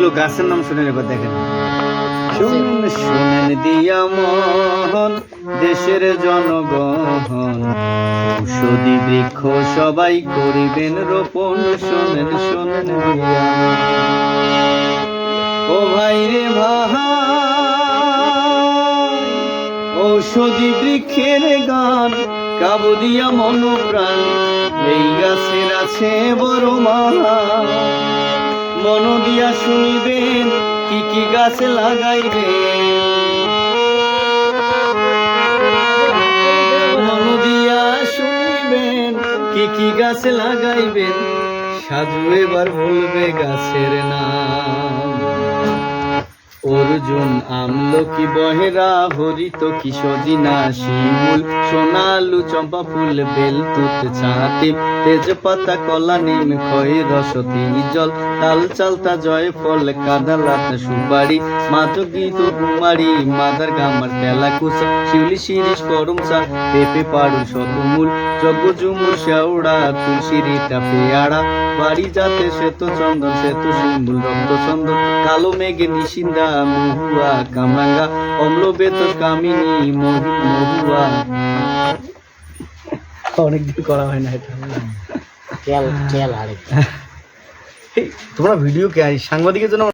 অনেকগুলো গাছের নাম শুনে এবার দেখেন। শুনেন দিয়া মহন দেশের জনগণ। ঔষধি বৃক্ষ সবাই করিবেন রোপণ, শোনেন শোনেন ও ভাই রে ঔষধি বৃক্ষের গান, কাবু দিয়া মন প্রাণ এই গাছের আছে বড় মাহা মন দিয়া শুনিবেন কি কি গাছ লাগাইবেন মন দিয়া শুনিবেন, কি কি গাছ লাগাইবেন? সাজু এবার বলবে গাছের নাম। অর্জুন আমলকি বহেরা, হরিত কি সজিনা শিমুল সোনালু চম্পা ফুল বেল তুত ছাতিম তেজপাতা, কলা, নিম খয় রসতি, জল, তাল চালতা, জয় ফল কাদালাত সুপারি মাত গীত কুমারী, মাদার গামার তেলা কুসা, শিউলি শিরিষ করমসা পেপে পাড়ু শতমূল, যজ্ঞ জুমুর শেওড়া তুলসী রিতা পেয়ারা, বাড়ি যাতে শ্বেত চন্দন, শ্বেত শিমুল রক্ত চন্দন, কালো মেঘে নিশিন্দা, মহুয়া কামরাঙ্গা অম্ল বেত কামিনী মহি মহুয়া অনেকদিন করা হয় না এটা। খেয়াল তেল আরে তোমরা ভিডিও কে সাংবাদিকের জন্য